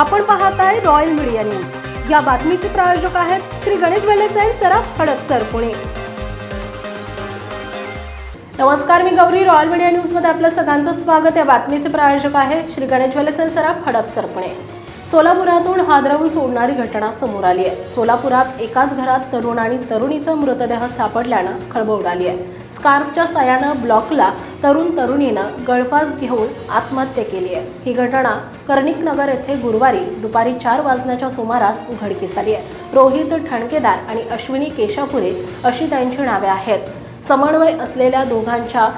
आपण पाहत आहे रॉयल मीडिया न्यूज या बातमीचे प्रायोजक आहेत श्री गणेश वेलेसाई अँड सराफ हडपसर पुणे. नमस्कार मी गौरी. रॉयल मीडिया न्यूजमध्ये आपलं सगळ्यांचं स्वागत. या बातमीचे प्रायोजक आहे श्री गणेश वेलेसाई अँड सराफ हडपसर पुणे. सोलापुरातून हादरवून सोडणारी घटना समोर आली आहे. सोलापुरात एकाच घरात तरुण आणि तरुणीचा मृतदेह सापडल्यानं खळबळ उडाली आहे. स्कार्फच्या सायानं ब्लॉकला तरुण तरुणीनं गळफास घेऊन आत्महत्या केली आहे. ही घटना कर्णिकनगर येथे गुरुवारी दुपारी चार वाजण्याच्या सुमारास उघडकीस आली आहे. रोहित ठणकेदार आणि अश्विनी केशापुरे अशी त्यांची नावे आहेत. समन्वय असलेल्या दोघांच्या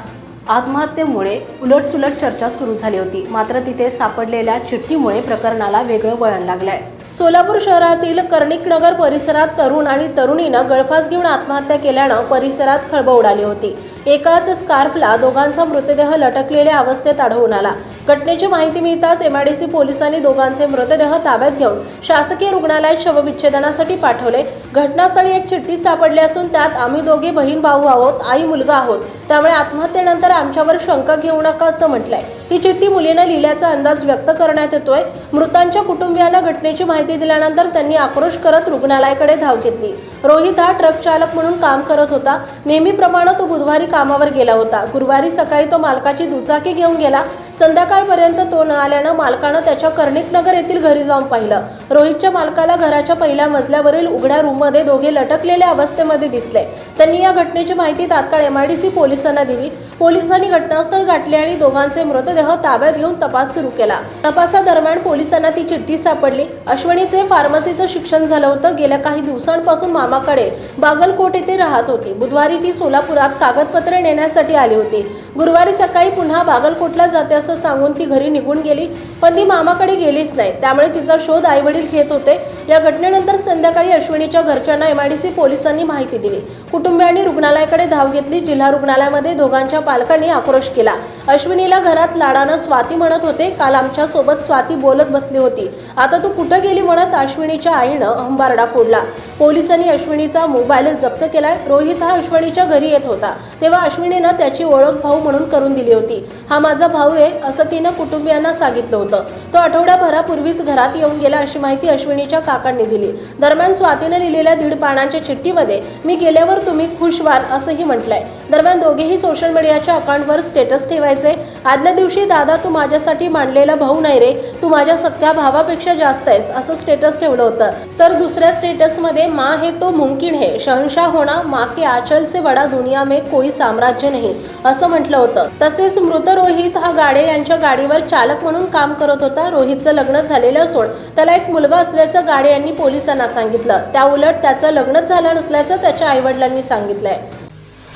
आत्महत्येमुळे उलटसुलट चर्चा सुरू झाली होती. मात्र तिथे सापडलेल्या चिठ्ठीमुळे प्रकरणाला वेगळं वळण लागलं आहे सोलापूर शहरातील कर्णिकनगर परिसरात तरुण आणि तरुणीनं गळफास घेऊन आत्महत्या केल्यानं परिसरात खळबळ उडाली होती. एकाच स्कार्फला दोघांचा मृतदेह लटकलेल्या अवस्थेत आढळून आला. घटनेची माहिती मिळताच एमआयडीसी पोलिसांनी दोघांचे मृतदेह ताब्यात घेऊन शासकीय रुग्णालयात शवविच्छेदनासाठी पाठवले. घटनास्थळी एक चिठ्ठी सापडली असून त्यात आम्ही दोघे बहीण भाऊ आहोत आई मुलगा आहोत. त्यामुळे आत्महत्येनंतर आमच्यावर शंका घेऊ नका असं म्हटलंय. ही चिठ्ठी मुलीनं लिहिल्याचा अंदाज व्यक्त करण्यात येतोय. मृतांच्या कुटुंबियांना घटनेची माहिती दिल्यानंतर त्यांनी आक्रोश करत रुग्णालयाकडे धाव घेतली. रोहित हा ट्रक चालक म्हणून काम करत होता. नेहमीप्रमाणे तो बुधवारी कामावर गेला होता. गुरुवारी सकाळी तो मालकाची दुचाकी घेऊन गेला. संध्याकाळपर्यंत तो न आल्यानं मालकानं त्याच्या कर्णिक नगर येथील घरी जाऊन पाहिलं. रोहितच्या मालकाला घराच्या पहिल्या मजल्यावरील उघड्या रूममध्ये दोघे लटकलेल्या अवस्थेमध्ये दिसले. त्यांनी या घटनेची माहिती तात्काळ एमआयडीसी पोलिसांना दिली. पोलिसांनी घटनास्थळ गाठले आणि दोघांचे मृतदेह ताब्यात घेऊन तपास सुरू केला. तपासादरम्यान पोलिसांना ती चिठ्ठी सापडली. अश्वनीचे फार्मसीचं शिक्षण झालं होतं. गेल्या काही दिवसांपासून मामाकडे बागलकोट येथे राहत होती. बुधवारी ती सोलापुरात कागदपत्रे नेण्यासाठी आली होती. गुरुवारी सकाळी पुन्हा बागलकोटला जाते असं सांगून ती घरी निघून गेली पण ती मामाकडे गेलीच नाही. त्यामुळे तिचा शोध आईवडील घेत होते. या घटनेनंतर संध्याकाळी अश्विनीच्या घरच्यांना एमआयडीसी पोलिसांनी माहिती दिली. कुटुंबियांनी रुग्णालयाकडे धाव घेतली. जिल्हा रुग्णालयामध्ये दोघांच्या पालकांनी आक्रोश केला. अश्विनीला घरात लाडानं स्वाती म्हणत होते काल आमच्यासोबत स्वाती बोलत बसली होती. आता तू कुठं गेली? म्हणत अश्विनीच्या आईनं अंबारडा फोडला. पोलिसांनी अश्विनीचा मोबाईल जप्त केलाय. रोहित हा अश्विनीच्या घरी येत होता. तेव्हा अश्विनीनं त्याची ओळख भाऊ म्हणून करून दिली होती. हा माझा भाऊ आहे असं तिनं कुटुंबियांना सांगितलं होतं. तो आठवड्याभरापूर्वीच घरात येऊन गेला अशी माहिती अश्विनीच्या काकांनी दिली. दरम्यान स्वातीनं लिहिलेल्या दीड पानांच्या चिठ्ठीमध्ये मी गेल्यावर तुम्ही खुश व्हाल असंही म्हटलंय. दरम्यान दोघेही सोशल मीडियाच्या अकाउंटवर स्टेटस ठेवायचे. आदल्या दिवशी दादा तू माझ्यासाठी मांडलेला भाऊ नाही रे. तू माझ्या सख्या भावापेक्षा जास्त आहेस असं स्टेटस ठेवलं होतं. तर दुसऱ्या स्टेटसमध्ये माँ हे तो मुमकिन है शहनशाह होणा माँ के आचल से बडा दुनिया में कोई साम्राज्य नाही असं म्हटलं होतं. तसेच मृत रोहित हा गाडे यांच्या गाडीवर चालक म्हणून काम करत होता. रोहितचं लग्न झालेलं असून त्याला एक मुलगा असल्याचं गाडे यांनी पोलिसांना सांगितलं. त्या उलट त्याचं लग्नच झालं नसल्याचं त्याच्या आईवडिलांनी सांगितलंय.